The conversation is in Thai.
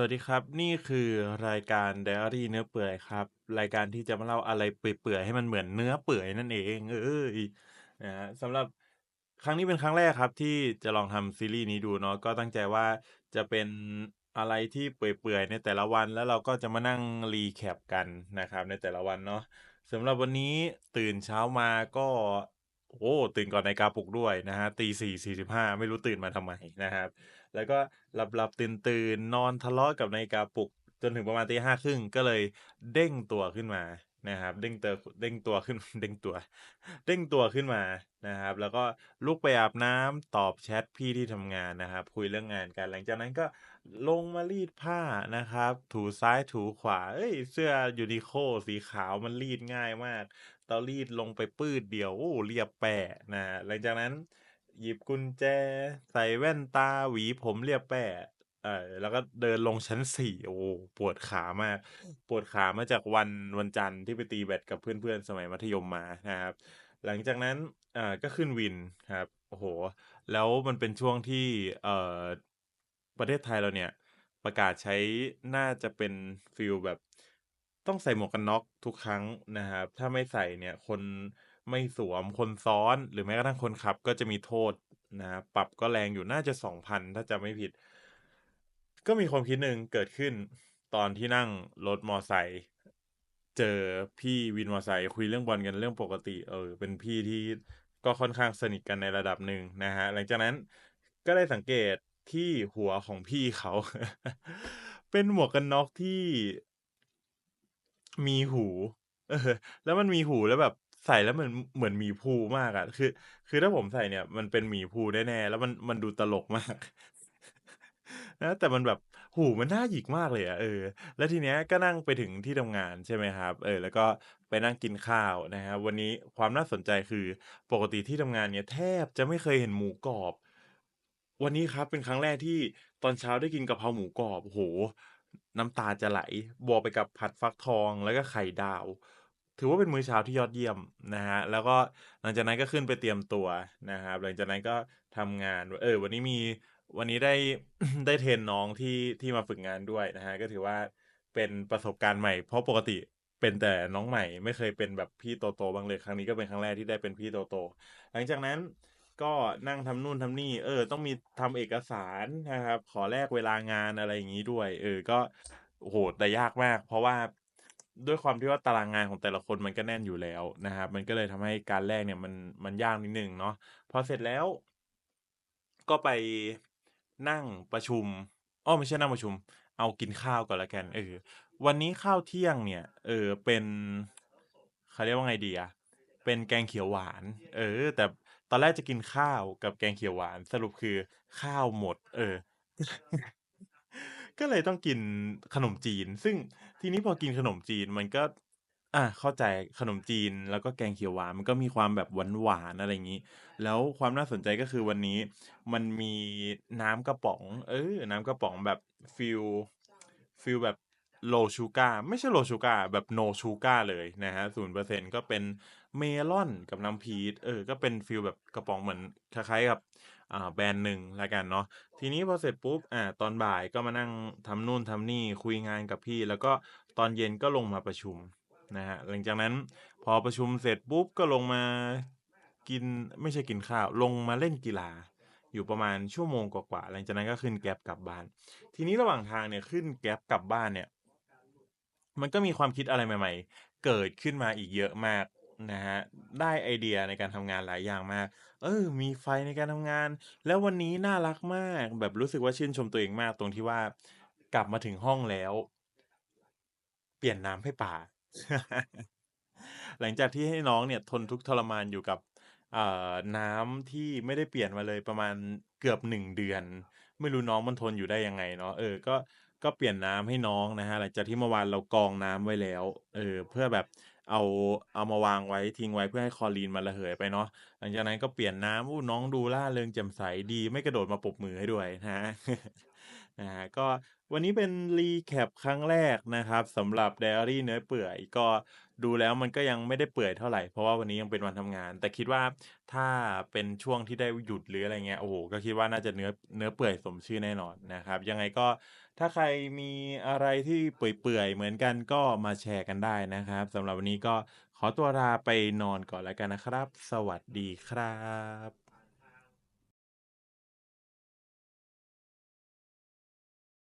สวัสดีครับ นี่คือรายการ Diary เนื้อเปื่อยครับ รายการที่จะมาเล่าอะไรเปื่อยๆให้มันเหมือนเนื้อเปื่อยนั่นเองเอ้ยนะฮะสำหรับครั้งนี้เป็นครั้งแรกครับ ที่จะลองทำซีรีส์นี้ดูเนาะก็ตั้งใจว่าจะเป็นอะไรที่เปื่อยๆในแต่ละวันแล้วเราก็จะมานั่ง recap กันนะครับ ในแต่ละวันเนาะสำหรับวันนี้ตื่นเช้ามาก็ โอ้ตื่นก่อนนาฬิกาปลุกด้วยนะครับ04:45ไม่รู้ตื่นมาทำไมนะครับ แล้วก็หลับๆตื่นๆนอนทะเลาะกับนาฬิกาปลุก จนถึงประมาณ05:30ก็เลยเด้งตัวขึ้นมานะครับ เด้งเตอเด้งตัวขึ้นเด้งตัว เด้งตัวขึ้นมานะครับ แล้วก็ลุกไปอาบน้ำตอบแชตพี่ที่ทำงานนะครับ คุยเรื่องงานกัน หลังจากนั้นก็ลงมารีดผ้านะครับ ถูซ้ายถูขวาเฮ้ย เสื้อ Uniqlo สีขาวมันรีดง่ายมากเตารีดลงไปปื้ดเดียวโอ้เรียบแป้นะหลังจากนั้น หยิบกุญแจ ใส่แว่นตาหวีผมเรียบแป้เอ่อแล้วก็เดินลงชั้น4โอ้โฮปวดขามาก ปวดขามาจากวันวันจันทร์ที่ไปตีแบดกับเพื่อนๆ สมัยมัธยมมานะครับ หลังจากนั้นอ่าก็ขึ้นวินครับโอ้โฮแล้วมันเป็นช่วงที่เอ่อประเทศไทยเราเนี่ยประกาศใช้น่าจะเป็นฟีลแบบต้องใส่หมวกกันน็อกทุกครั้งนะครับ ถ้าไม่ใส่เนี่ยคน ไม่สวมคนซ้อน หรือแม้กระทั่งคนขับก็จะมีโทษนะปรับก็แรงอยู่น่าจะ2,000ถ้าจำไม่ผิด ก็มีความคิดหนึ่งเกิดขึ้น ตอนที่นั่งรถมอไซค์เจอพี่วินมอไซค์คุยเรื่องบอลกันเรื่องปกติ เออ เป็นพี่ที่ก็ค่อนข้างสนิทกันในระดับหนึ่งนะครับหลังจากนั้นก็ได้สังเกตที่หัวของพี่เขา เป็นหมวกกันน็อกที่มีหู เออ แล้วมันมีหูแล้วแบบ ใส่แล้วเหมือนเหมือนหมีภูมากอะคือ คือถ้าผมใส่เนี่ย มันเป็นหมีภูแน่ๆแล้วมันมันดูตลกมาก นะแต่มันแบบหูมันน่าหยิกมากเลยอะเออ แล้วทีเนี้ยก็นั่งไปถึงที่ทำงานใช่ไหมครับ เออ แล้วก็ไปนั่งกินข้าวนะครับวันนี้ความน่าสนใจคือปกติที่ทำงานเนี่ย แทบจะไม่เคยเห็นหมูกรอบ วันนี้ครับเป็นครั้งแรกที่ตอนเช้าได้กินกะเพราหมูกรอบโอ้โฮน้ำตาจะไหลบวกไปกับผัดฟักทองแล้วก็ไข่ดาว ถือว่าเป็นมื้อเช้าที่ยอดเยี่ยมนะครับแล้วก็หลังจากนั้นก็ขึ้นไปเตรียมตัวนะครับ หลังจากนั้นก็ทำงาน เออ วันนี้มี วันนี้ได้ได้เทรนน้องที่ที่มาฝึกงานด้วยนะครับก็ถือว่าเป็นประสบการณ์ใหม่ เพราะปกติเป็นแต่น้องใหม่ ไม่เคยเป็นแบบพี่โตๆบ้างเลย ครั้งนี้ก็เป็นครั้งแรกที่ได้เป็นพี่โตๆหลังจากนั้นก็นั่งทำนู่นทำนี่ เออ ต้องมีทำเอกสารนะครับ ขอแลกเวลางานอะไรอย่างงี้ด้วย เออ ก็โอ้โฮแต่ยากมาก เพราะว่า ด้วยความที่ว่าตารางงานของแต่ละคนมันก็แน่นอยู่แล้วนะครับ มันก็เลยทำให้การแลกเนี่ยมันมันยากนิดหนึ่งเนาะพอเสร็จแล้ว ก็ไปนั่งประชุมอ้อไม่ใช่นั่งประชุม เอากินข้าวก่อนล้วกันเออวันนี้ข้าวเที่ยงเนี่ย เออเป็นเขาเรียกว่าไงดีอะเป็นแกงเขียวหวาน เออ แต่ตอนแรกจะกินข้าวกับแกงเขียวหวาน สรุปคือข้าวหมด เออ ก็เลยต้องกินขนมจีน ซึ่งทีนี้พอกินขนมจีนมันก็ อ่าเข้าใจขนมจีนแล้วก็แกงเขียวหวานมันก็มีความแบบหวานๆอะไรอย่างนี้ แล้วความน่าสนใจก็คือวันนี้มันมีน้ำกระป๋อง เออ น้ำกระป๋องแบบฟิลฟิลแบบ low sugar ไม่ใช่ low sugar แบบ no sugar เลยนะครับ0%ก็เป็นเมลอนกับน้ำพีชเออ ก็เป็นฟีลแบบกระป๋องเหมือนคล้ายๆกับอ่าแบรนด์หนึ่งล้วกันเนาะทีนี้พอเสร็จปุ๊บอ่าตอนบ่ายก็มานั่งทำนู่นทำนี่คุยงานกับพี่ แล้วก็ตอนเย็นก็ลงมาประชุมนะครับหลังจากนั้นพอประชุมเสร็จปุ๊บก็ลงมากินไม่ใช่กินข้าว ลงมาเล่นกีฬาอยู่ประมาณชั่วโมงกว่าๆหลังจากนั้นก็ขึ้น Grab กลับบ้าน ทีนี้ระหว่างทางเนี่ยขึ้น Grab กลับบ้านเนี่ย มันก็มีความคิดอะไรใหม่ ๆ เกิดขึ้นมาอีกเยอะมากนะครับได้ไอเดียในการทำงานหลายอย่างมาก เออ มีไฟในการทำงาน แล้ววันนี้น่ารักมาก แบบรู้สึกว่าชื่นชมตัวเองมากตรงที่ว่า กลับมาถึงห้องแล้ว เปลี่ยนน้ำให้ป๋าหลังจากที่ให้น้องเนี่ยทนทุกข์ทรมานอยู่กับ เอ่าน้ำที่ไม่ได้เปลี่ยนมาเลยประมาณเกือบ1เดือน ไม่รู้น้องมันทนอยู่ได้ยังไงเนาะ เออ ก็ ก็เปลี่ยนน้ำให้น้องนะครับ หลังจากที่เมื่อวานเรากรองน้ำไว้แล้ว เออ เพื่อแบบเอา เอามาวางไว้ ทิ้งไว้เพื่อให้คลอรีนมันระเหยไปเนาะ หลังจากนั้นก็เปลี่ยนน้ำโอ้น้องดูร่าเริงแจ่มใสดี ไม่กระโดดมาปรบมือให้ด้วยนะครับ นะครับก็วันนี้เป็น recap ครั้งแรกนะครับสำหรับไดอารีเนื้อเปื่อยก็ดูแล้วมันก็ยังไม่ได้เปื่อยเท่าไหร่เพราะว่าวันนี้ยังเป็นวันทำงาน แต่คิดว่าถ้าเป็นช่วงที่ได้หยุดหรืออะไรเงี้ยโอ้โฮก็คิดว่าน่าจะเนื้อเนื้อเปื่อยสมชื่อแน่นอนนะครับ ยังไงก็ถ้าใครมีอะไรที่เปื่อยๆเหมือนกันก็มาแชร์กันได้นะครับสำหรับวันนี้ก็ขอตัวลาไปนอนก่อนแล้วกันนะครับ สวัสดีครับ